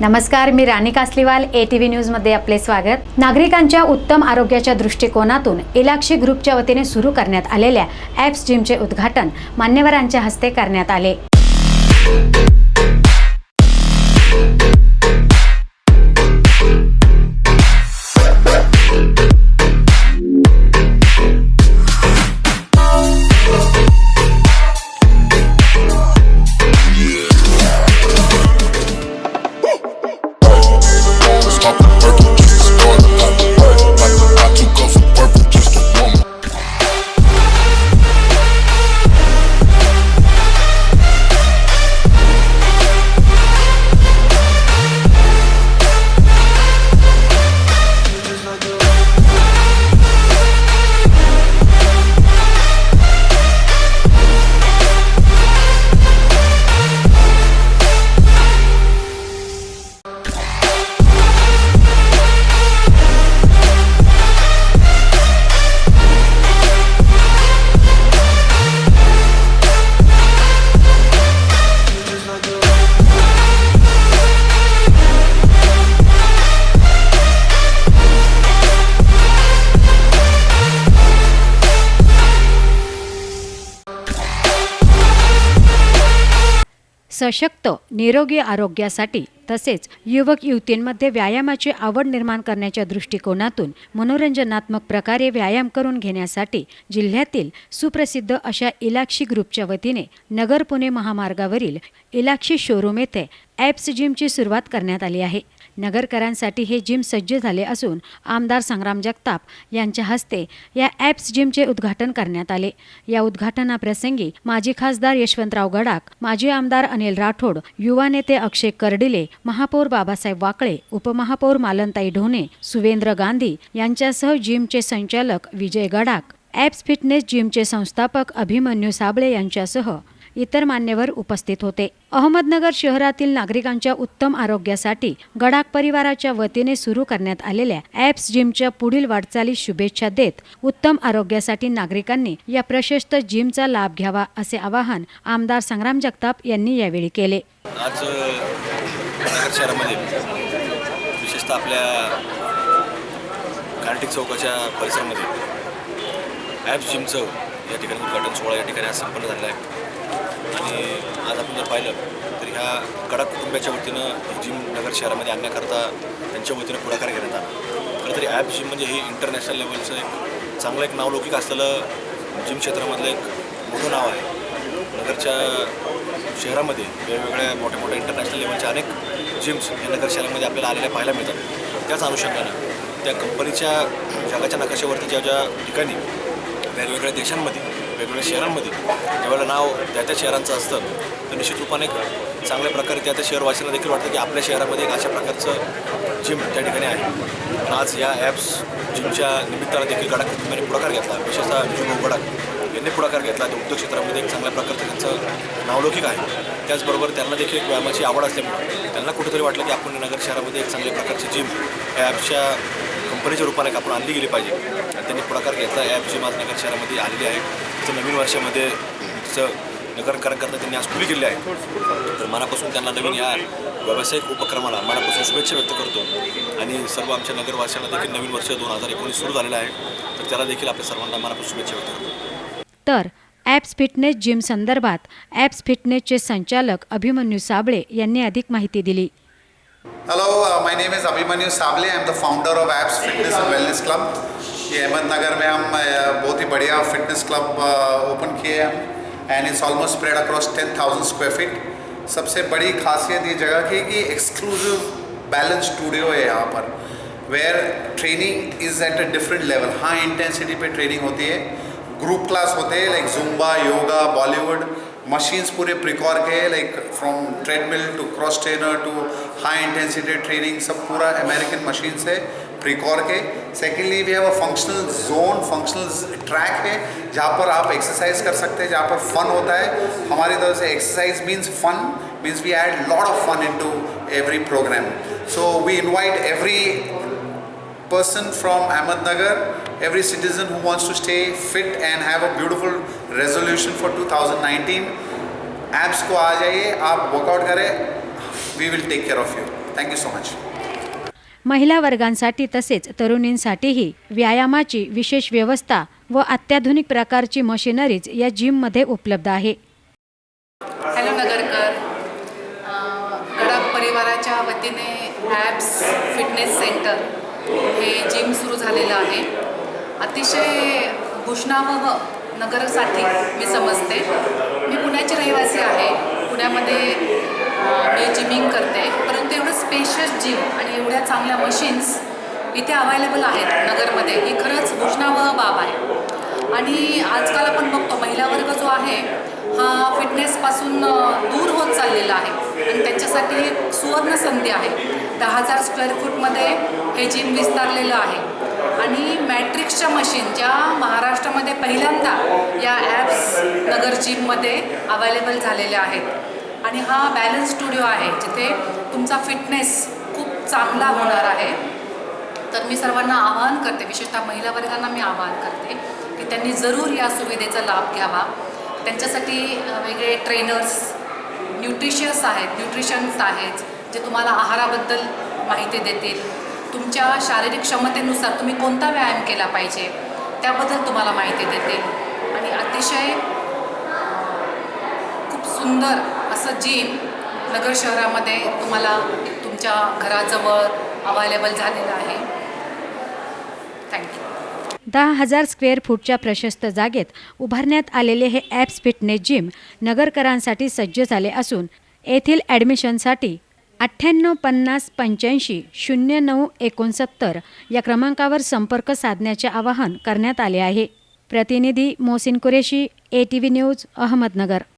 नमस्कार मी Rani Kasliwal A T V न्यूजमध्ये आपले स्वागत. नागरिकांच्या उत्तम आरोग्याच्या दृष्टिकोनातून इलाक्षी ग्रुपच्या वतीने सुरू करण्यात आलेल्या ॲप्स जिमचे उद्घाटन मान्यवरांच्या हस्ते करण्यात आले. सशक्त निरोगी आरोग्यासाठी तसेच युवक युवतींमध्ये व्यायामाची आवड निर्माण करण्याच्या दृष्टिकोनातून मनोरंजनात्मक प्रकारे व्यायाम करून घेण्यासाठी जिल्ह्यातील सुप्रसिद्ध अशा इलाक्षी ग्रुपच्या वतीने नगर पुणे महामार्गावरील इलाक्षी शोरूम येथे ॲप्स जिमची सुरुवात करण्यात आली आहे. नगरकरांसाठी हे जिम सज्ज झाले असून आमदार संग्राम जगताप यांच्या हस्ते या ॲप्स जिमचे उद्घाटन करण्यात आले. या उद्घाटनाप्रसंगी माजी खासदार यशवंतराव गडाख माजी आमदार अनिल राठोड युवा नेते अक्षय कर्डिले महापौर बाबासाहेब वाकळे उपमहापौर मालनताई ढोणे सुवेंद्र गांधी यांच्यासह जिमचे संचालक विजय गडाख ॲप्स फिटनेस जिमचे संस्थापक अभिमन्यू साबळे यांच्यासह इतर मान्यवर उपस्थित होते. अहमदनगर शहरातील नागरिकांच्या उत्तम आरोग्यासाठी गडाख परिवाराच्या वतीने सुरू करण्यात आलेल्या ॲप्स जिमच्या पुढील वाटचालीस शुभेच्छा देत उत्तम आरोग्यासाठी नागरिकांनी या प्रशस्त जिमचा लाभ घ्यावा असे आवाहन आमदार संग्राम जगताप यांनी यावेळी केले. आज शहरामध्ये विशेषतः आपल्या कार्टिक चौकाच्या परिसरामध्ये ॲप्स जिमचं या ठिकाणी उद्घाटन सोहळा या ठिकाणी आज संपन्न झालेला आहे. आणि आज आपण जर पाहिलं तर ह्या कडक कुटुंबाच्या वतीनं जिम नगर शहरामध्ये आणण्याकरता त्यांच्या वतीनं पुढाकार घेण्यात आला. खरं तरी ॲप जिम म्हणजे हे इंटरनॅशनल लेवलचं एक चांगलं एक नावलौकिक असलेलं जिम क्षेत्रामधलं एक मोठं नाव आहे. नगरच्या शहरामध्ये वेगवेगळ्या मोठ्या मोठ्या इंटरनॅशनल लेवलच्या अनेक जिम्स या नगर शहरामध्ये आपल्याला आलेल्या पाहायला मिळतात. त्याच अनुषंगानं त्या कंपनीच्या जगाच्या नकाशावरती ज्या ज्या ठिकाणी वेगवेगळ्या देशांमध्ये वेगवेगळ्या शहरांमध्ये. ज्यावेळेला नाव त्या त्या शहरांचं असतं. तर निश्चित रूपाने एक चांगल्या प्रकारे त्या त्या शहरवासींना देखील वाटतं की आपल्या शहरामध्ये एक अशा प्रकारचं जिम त्या ठिकाणी आहे. आज या ॲप्स जिमच्या निमित्तानं देखील गडाख पुढाकार घेतला. विशेषतः विजू गडाख यांनी पुढाकार घेतला. ते उद्योग क्षेत्रामध्ये एक चांगल्या प्रकारचं त्यांचं नावलौकिक आहे. त्याचबरोबर त्यांना देखील एक व्यायामाची आवड असल्यामुळे त्यांना कुठेतरी वाटलं की आपण नगर शहरामध्ये एक चांगल्या प्रकारची जिम या ॲपच्या कंपनीच्या रूपाने आपण आणली गेली पाहिजे. त्यांनी पुढाकार घेतला. ॲप जिम आज नगर शहरामध्ये आलेली आहे. तिचं नवीन वर्षामध्ये तिचं नगरकरांकरता त्यांनी आज खुली केली आहे. तर मनापासून त्यांना नवीन या व्यावसायिक उपक्रमाला मनापासून शुभेच्छा व्यक्त करतो. आणि सर्व आमच्या नगरवासियांना देखील नवीन वर्ष दोन हजार एकोणीस सुरू झालेलं आहे. तर त्याला देखील आपल्या सर्वांना मनापासून शुभेच्छा व्यक्त करतो. तर ॲप्स फिटनेस जिम संदर्भात ॲप्स फिटनेसचे संचालक अभिमन्यू साबळे यांनी अधिक माहिती दिली. Hello my name is Abhimanyu Sable I am the founder of apps fitness and wellness club ये अहमदनगर में हम बहुत ही बढ़िया फिटनेस क्लब ओपन किए हैं and it's almost spread across ten thousand square feet सबसे बड़ी खासियत ये जगह की कि एक्सक्लूसिव बैलेंस स्टूडियो है यहाँ पर where training is at a different level high intensity pay training होती है। ग्रुप क्लास होते हैं like Zumba yoga Bollywood machines पूरे प्रिकॉर के like from treadmill to cross trainer to high intensity training सब पूरा American machine से Precor K. Secondly we have a functional zone functional track है जहाँ पर आप एक्सरसाइज कर सकते हैं जहाँ पर फन होता है। हमारी तरफ़ से exercise means fun means we had lot of fun in to every programme so we invite every person from Ahmednagar, every citizen who wants to stay fit and have a beautiful resolution for 2019, apps को आ जाइए आप workout करें we will take care of you thank you so much महिला वर्गांसाठी तसेच तरुणींसाठीही व्यायामाची विशेष व्यवस्था व अत्याधुनिक प्रकारची मशिनरीज या जिममध्ये उपलब्ध आहे. हॅलो नगरकर. अं, परिवाराच्या वतीने ॲप्स फिटनेस सेंटर हे जिम सुरू झालेलं आहे. अतिशय भूषणावह नगरसाठी मी समजते मी पुण्याची रहिवासी आहे पुण्यामध्ये अं, मी जिमिंग करते स्पेशस स्पेशियस जिम आणि एवढ्या चांगल्या मशीन्स इथे अवेलेबल आहेत नगरमध्ये. ही खरंच भूषणावह बाब आहे. आणि आजकाल आपण बघतो महिला वर्ग जो आहे हा फिटनेसपासून दूर होत चाललेला आहे. आणि त्यांच्यासाठी ही सुवर्ण संधी आहे. दहा हजार स्क्वेअर फूटमध्ये हे जिम विस्तारलेलं आहे. आणि मॅट्रिक्सच्या मशीन ज्या महाराष्ट्रामध्ये पहिल्यांदा या ॲप्स नगर जिममध्ये अवेलेबल झालेल्या आहेत. आणि हा बॅलन्स स्टुडिओ आहे जिथे तुमचा फिटनेस खूप चांगला होणार आहे. तर मी सर्वांना आवाहन करते विशेषतः महिला वर्गांना मी आवाहन करते की त्यांनी जरूर या सुविधेचा लाभ घ्यावा. त्यांच्यासाठी वेगळे ट्रेनर्स न्यूट्रिशियस आहेत न्यूट्रिशन्स आहेत जे तुम्हाला आहाराबद्दल माहिती देतील. तुमच्या शारीरिक क्षमतेनुसार तुम्ही कोणता व्यायाम केला पाहिजे त्याबद्दल तुम्हाला माहिती देतील. आणि अतिशय खूप सुंदर असं जिम नगर शहरामध्ये तुम्हाला तुमच्या घराजवळ अवेलेबल झालेलं आहे. थँक्यू दहा हजार स्क्वेअर फूटच्या प्रशस्त जागेत उभारण्यात आलेले हे ॲप्स फिटनेस जिम नगरकरांसाठी सज्ज झाले असून येथील ॲडमिशनसाठी अठ्ठ्याण्णव पन्नास पंच्याऐंशी शून्य नऊ एकोणसत्तर या क्रमांकावर संपर्क साधण्याचे आवाहन करण्यात आले आहे. प्रतिनिधी Mosin Qureshi A T V news Ahmednagar.